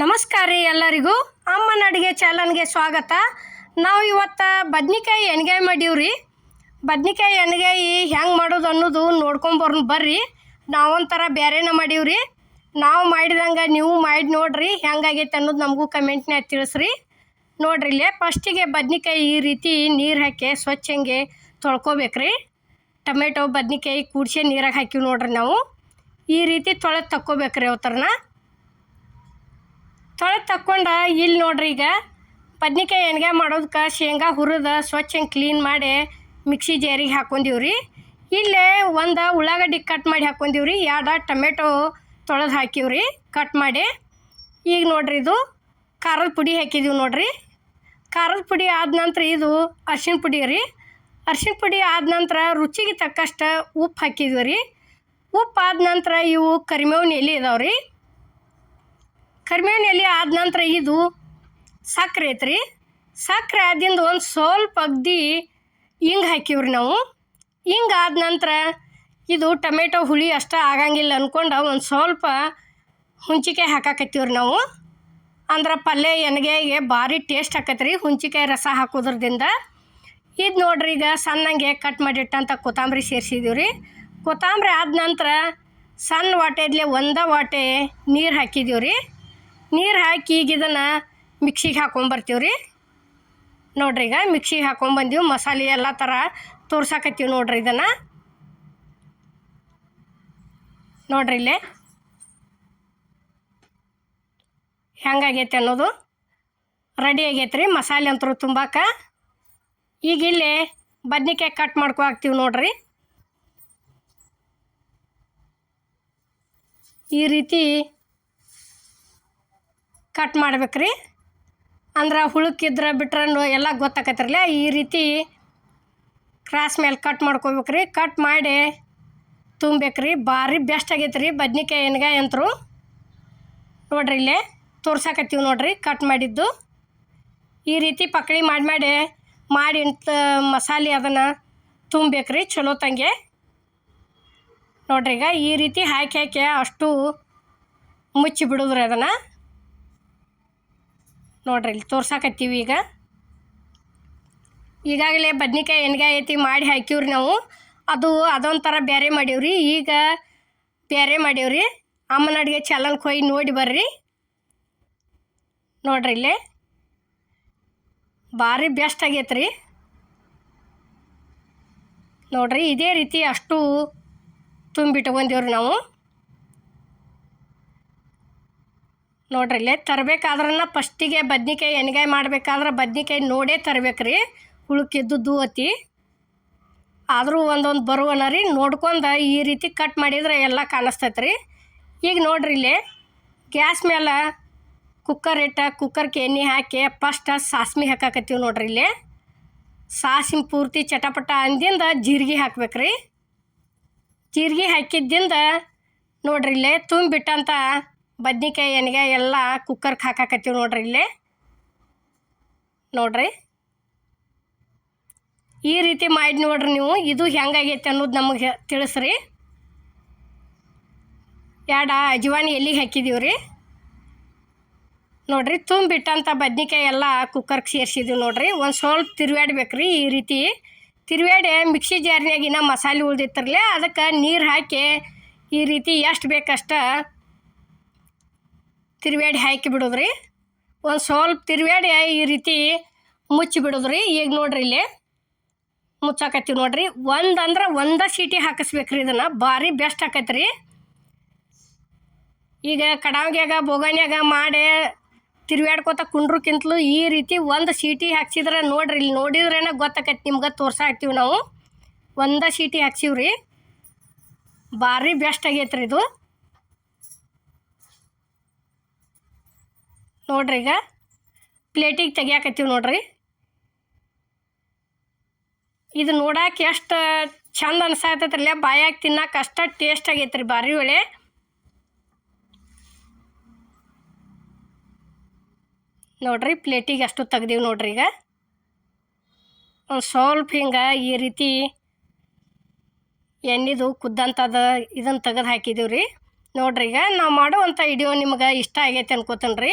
ನಮಸ್ಕಾರ ರೀ ಎಲ್ಲರಿಗೂ. ಅಮ್ಮನ ಅಡುಗೆ ಚಾನಲ್ಗೆ ಸ್ವಾಗತ. ನಾವು ಇವತ್ತು ಬದ್ನಿಕಾಯಿ ಎಣ್ಗಾಯಿ ಮಾಡೀವ್ರಿ. ಬದ್ನಿಕಾಯಿ ಎಣ್ಗಾಯಿ ಹೆಂಗೆ ಮಾಡೋದು ಅನ್ನೋದು ನೋಡ್ಕೊಂಬರ್ ಬರ್ರಿ. ನಾವೊಂಥರ ಬೇರೆನ ಮಾಡೀವ್ರಿ. ನಾವು ಮಾಡಿದಂಗೆ ನೀವು ಮಾಡಿ ನೋಡ್ರಿ ಹೆಂಗಾಗೈತೆ ಅನ್ನೋದು ನಮಗೂ ಕಮೆಂಟ್ನ್ಯಾಗ ತಿಳಿಸ್ರಿ. ನೋಡ್ರಿ ಇಲ್ಲೇ, ಫಸ್ಟಿಗೆ ಬದ್ನಿಕಾಯಿ ಈ ರೀತಿ ನೀರು ಹಾಕಿ ಸ್ವಚ್ಛಂಗೆ ತೊಳ್ಕೊಬೇಕ್ರಿ. ಟೊಮೆಟೊ, ಬದ್ನಿಕಾಯಿ ಕೂಡ್ಸೆ ನೀರಾಗೆ ಹಾಕಿವಿ ನೋಡ್ರಿ ನಾವು. ಈ ರೀತಿ ತೊಳೆದು ತಕ್ಕೋಬೇಕ್ರಿ ಅವತ್ತರನ. ತೊಳೆದು ತಕ್ಕೊಂಡು ಇಲ್ಲಿ ನೋಡ್ರಿ ಈಗ ಬದ್ನಿಕಾಯಿ ಎಣ್ಗಾಯಿ ಮಾಡೋದಕ್ಕೆ ಶೇಂಗಾ ಹುರಿದು ಸ್ವಚ್ಛ ಕ್ಲೀನ್ ಮಾಡಿ ಮಿಕ್ಸಿ ಜೇರಿಗೆ ಹಾಕ್ಕೊಂಡಿವ್ರಿ ಇಲ್ಲೇ ಒಂದು ಉಳ್ಳಾಗಡ್ಡಿ ಕಟ್ ಮಾಡಿ ಹಾಕ್ಕೊಂಡೀವ್ರಿ ಎರಡು ಟೊಮೆಟೊ ತೊಳೆದು ಹಾಕಿವ್ರಿ ಕಟ್ ಮಾಡಿ. ಈಗ ನೋಡ್ರಿ ಇದು ಖಾರದ ಪುಡಿ ಹಾಕಿದೀವಿ ನೋಡ್ರಿ. ಖಾರದ ಪುಡಿ ಆದ ನಂತರ ಇದು ಅರ್ಶಿನ ಪುಡಿ ರೀ. ಅರ್ಶಿನ ಪುಡಿ ಆದ ನಂತರ ರುಚಿಗೆ ತಕ್ಕಷ್ಟು ಉಪ್ಪು ಹಾಕಿದ್ವಿ ರೀ ಉಪ್ಪು ಆದ ನಂತರ ಇವು ಕರಿಮೇವಿನ ಎಲೆ ಇದಾವೆ ರೀ ಕರಿಬೇವಿನ ಎಲೆ ಆದ ನಂತರ ಇದು ಸಕ್ಕರೆ ಐತ್ರಿ. ಸಕ್ಕರೆ ಆದಿಂದ ಒಂದು ಸ್ವಲ್ಪ ಅಗ್ದಿ ಹಿಂಗೆ ಹಾಕಿವ್ರಿ ನಾವು. ಹಿಂಗೆ ಆದ ನಂತರ ಇದು ಟೊಮೆಟೊ, ಹುಳಿ ಅಷ್ಟ ಆಗಂಗಿಲ್ಲ ಅಂದ್ಕೊಂಡು ಒಂದು ಸ್ವಲ್ಪ ಹುಂಚಿಕಾಯಿ ಹಾಕಾಕತ್ತೀವ್ರಿ ನಾವು. ಅಂದ್ರೆ ಪಲ್ಯ ಎಣ್ಗಾಯಿಗೆ ಭಾರಿ ಟೇಸ್ಟ್ ಹಾಕತ್ರಿ ಹುಂಚಿಕಾಯಿ ರಸ ಹಾಕೋದ್ರದಿಂದ. ಇದು ನೋಡ್ರಿ ಈಗ ಸಣ್ಣಂಗೆ ಕಟ್ ಮಾಡಿಟ್ಟಂಥ ಕೊತ್ತಂಬರಿ ಸೇರಿಸಿದೀವಿ ರೀ ಕೊತ್ತಂಬರಿ ಆದ ನಂತರ ಸಣ್ಣ ವಾಟೆದ್ಲೆ ಒಂದ ವಾಟೆ ನೀರು ಹಾಕಿದೀವಿ ರೀ ನೀರು ಹಾಕಿ ಈಗ ಇದನ್ನು ಮಿಕ್ಸಿಗೆ ಹಾಕೊಂಬರ್ತೀವಿ ರೀ. ನೋಡ್ರಿ ಈಗ ಮಿಕ್ಸಿಗೆ ಹಾಕೊಂಬಂದೀವಿ ಮಸಾಲೆ ಎಲ್ಲ ಥರ ತೋರ್ಸಾಕತ್ತೀವಿ ನೋಡ್ರಿ ಇದನ್ನು. ನೋಡ್ರಿ ಇಲ್ಲೇ. ಹೆಂಗಾಗೈತೆ ಅನ್ನೋದು. ರೆಡಿ ಆಗೈತೆ ರೀ ಮಸಾಲೆ ಅಂತರೂ ತುಂಬಾಕ. ಈಗ ಇಲ್ಲಿ ಬದ್ನಿಕಾಯಿ ಕಟ್ ಮಾಡ್ಕೊ ಹಾಕ್ತೀವಿ ನೋಡ್ರಿ. ಈ ರೀತಿ ಕಟ್ ಮಾಡ್ಬೇಕ್ರಿ. ಅಂದ್ರೆ ಹುಳುಕಿದ್ರೆ ಬಿಟ್ರೆ ಎಲ್ಲ ಗೊತ್ತಾಕತ್ತಿರಲ್ಲ ಈ ರೀತಿ ಕ್ರಾಸ್ ಮೇಲೆ ಕಟ್ ಮಾಡ್ಕೋಬೇಕ್ರಿ. ಕಟ್ ಮಾಡಿ ತುಂಬೇಕ್ರಿ ಭಾರಿ ಬೆಸ್ಟ್ ಆಗೈತೆ ರೀ ಬದ್ನಿಕಾಯಿ ಎಣ್ಗಾಯಿ ಅಂತರು ನೋಡ್ರಿ ಇಲ್ಲೇ ತೋರ್ಸಾಕತ್ತೀವಿ ನೋಡ್ರಿ ಕಟ್ ಮಾಡಿದ್ದು. ಈ ರೀತಿ ಪಕಡಿ ಮಾಡಿ ಮಾಡಿ ಮಾಡಿ ಮಸಾಲೆ ಅದನ್ನು ತುಂಬೇಕ್ರಿ ಚಲೋ ತಂಗೆ. ನೋಡ್ರಿ ಈಗ ಈ ರೀತಿ ಹಾಕಿ ಹಾಕಿ ಅಷ್ಟು ಮುಚ್ಚಿ ಬಿಡೋದ್ರಿ ಅದನ್ನು. ನೋಡ್ರಿ ಇಲ್ಲಿ ತೋರ್ಸಾಕತ್ತೀವಿ ಈಗ. ಈಗಾಗಲೇ ಬದ್ನಿಕಾಯಿ ಎಣ್ಗಾಯಿ ಐತಿ ಮಾಡಿ ಹಾಕಿವ್ರಿ ನಾವು. ಅದು ಅದೊಂಥರ ಬೇರೆ ಮಾಡೀವ್ರಿ ಈಗ ಬೇರೆ ಮಾಡೀವ್ರಿ ಅಮ್ಮನ ಅಡುಗೆ ಚಾನಲ್ಗೆ ಹೋಗಿ ನೋಡಿ ಬರ್ರಿ. ನೋಡ್ರಿ ಇಲ್ಲೇ. ಭಾರಿ ಬೆಸ್ಟ್ ಆಗೈತೆ ರೀ ನೋಡ್ರಿ ಇದೇ ರೀತಿ ಅಷ್ಟು ತುಂಬಿಟ್ಕೊಂಡಿವ್ರಿ ನಾವು. ನೋಡ್ರಿ, ಇಲ್ಲೇ ತರಬೇಕಾದ್ರನ್ನ ಫಸ್ಟಿಗೆ ಬದ್ನಿಕಾಯಿ ಎಣ್ಗಾಯಿ ಮಾಡ್ಬೇಕಾದ್ರೆ ಬದ್ನಿಕಾಯಿ ನೋಡೇ ತರ್ಬೇಕ್ರಿ ಹುಳುಕಿದ್ದು ಅತಿ. ಆದರೂ ಒಂದೊಂದು ಬರುವನ ರೀ, ನೋಡ್ಕೊಂಡು ಈ ರೀತಿ ಕಟ್ ಮಾಡಿದ್ರೆ ಎಲ್ಲ ಕಾಣಿಸ್ತೈತೆ ರೀ ಈಗ ನೋಡ್ರಿ ಇಲ್ಲಿ, ಗ್ಯಾಸ್ ಮೇಲೆ ಕುಕ್ಕರ್ ಇಟ್ಟ ಕುಕ್ಕರ್ಗೆ ಎಣ್ಣೆ ಹಾಕಿ ಫಸ್ಟ್ ಸಾಸ್ಮಿ ಹಾಕಾಕತ್ತೀವಿ ನೋಡ್ರಿ ಇಲ್ಲಿ. ಸಾಸಿನ ಪೂರ್ತಿ ಚಟಪಟ ಅಂದಿಂದ ಜೀರಿಗೆ ಹಾಕ್ಬೇಕ್ರಿ. ಜೀರಿಗೆ ಹಾಕಿದ್ದಿಂದ ನೋಡ್ರಿ ಇಲ್ಲೇ ತುಂಬಿಟ್ಟಂಥ ಬದ್ನಿಕಾಯಿ ಎಣ್ಗೆ ಎಲ್ಲ ಕುಕ್ಕರ್ಗೆ ಹಾಕಾಕತ್ತೀವಿ ನೋಡ್ರಿ ಇಲ್ಲೇ. ನೋಡ್ರಿ. ಈ ರೀತಿ ಮಾಡಿ ನೋಡ್ರಿ ನೀವು, ಇದು ಹೆಂಗಾಗೈತೆ ಅನ್ನೋದು ನಮಗೆ ತಿಳಿಸ್ರಿ. ಎರಡು ಅಜವಾನಿ ಎಲ್ಲಿಗೆ ಹಾಕಿದೀವಿ ರೀ? ನೋಡ್ರಿ ತುಂಬಿಟ್ಟಂಥ ಬದ್ನಿಕಾಯಿ ಎಲ್ಲ ಕುಕ್ಕರ್ಗೆ ಸೇರಿಸಿದೀವಿ ನೋಡ್ರಿ. ಒಂದು ಸ್ವಲ್ಪ ತಿರುವಾಡ್ಬೇಕ್ರಿ ಈ ರೀತಿ. ತಿರುವಾಡಿ ಮಿಕ್ಸಿ ಜಾರ್ನ್ಯಾಗಿನ ಮಸಾಲೆ ಉಳ್ದಿತ್ತಿರಲಿ, ಅದಕ್ಕೆ ನೀರು ಹಾಕಿ ಈ ರೀತಿ ಎಷ್ಟು ಬೇಕಷ್ಟ ತಿರುವಾಡಿ ಹಾಕಿ ಬಿಡೋದ್ರಿ. ಒಂದು ಸ್ವಲ್ಪ ತಿರುವ್ಯಾಡಿ ಈ ರೀತಿ ಮುಚ್ಚಿ ಬಿಡೋದ್ರಿ. ಈಗ ನೋಡ್ರಿ ಇಲ್ಲಿ ಮುಚ್ಚಾಕತ್ತೀವಿ ನೋಡ್ರಿ. ಒಂದು ಅಂದ್ರೆ ಒಂದೇ ಸೀಟಿ ಹಾಕಿಸ್ಬೇಕ್ರಿ ಇದನ್ನು. ಭಾರಿ ಬೆಸ್ಟ್ ಆಕೈತ್ರಿ. ಈಗ ಕಡಾವ್ಗ್ಯಾಗ ಬೋಗನ್ಯಾಗ ಮಾಡಿ ತಿರುಗಾಡ್ಕೋತ ಕುಂಡ್ರಕ್ಕಿಂತಲೂ ಈ ರೀತಿ ಒಂದು ಸೀಟಿ ಹಾಕ್ಸಿದ್ರೆ ನೋಡ್ರಿ. ಇಲ್ಲಿ ನೋಡಿದ್ರೇನ ಗೊತ್ತಾಕತ್ತೆ ನಿಮ್ಗೆ ತೋರ್ಸಾಕ್ತೀವಿ ನಾವು. ಒಂದೇ ಸೀಟಿ ಹಾಕ್ಸಿವ್ರಿ. ಭಾರಿ ಬೆಸ್ಟ್ ಆಗೈತ್ರಿ ಇದು. ನೋಡ್ರಿ ಈಗ. ಪ್ಲೇಟಿಗೆ ತೆಗಿಯಾಕತ್ತೀವಿ ನೋಡ್ರಿ. ಇದು ನೋಡಕ್ಕೆ ಎಷ್ಟು ಚಂದ ಅನ್ಸಾಕತ್ತೈತ್ರಲ್ಲ ಬಾಯಾಗಿ ತಿನ್ನಕ್ಕೆ ಅಷ್ಟ ಟೇಸ್ಟ್ ಆಗೈತ್ರಿ ಬಾರಿ ಒಳ್ಳೆ. ನೋಡ್ರಿ ಪ್ಲೇಟಿಗೆ ಅಷ್ಟು ತೆಗ್ದೀವಿ ನೋಡ್ರಿ ಈಗ. ಒಂದು ಸ್ವಲ್ಪ ಹಿಂಗೆ ಈ ರೀತಿ ಎಣ್ಣೆದು ಕುದ್ದಂಥದ್ದು ಇದನ್ನು ತೆಗೆದು ಹಾಕಿದ್ದೀವಿ ರೀ ನೋಡ್ರಿ ಈಗ ನಾವು ಮಾಡುವಂಥ ವಿಡಿಯೋ ನಿಮ್ಗೆ ಇಷ್ಟ ಆಗೈತೆ ಅನ್ಕೋತೀನಿ ರೀ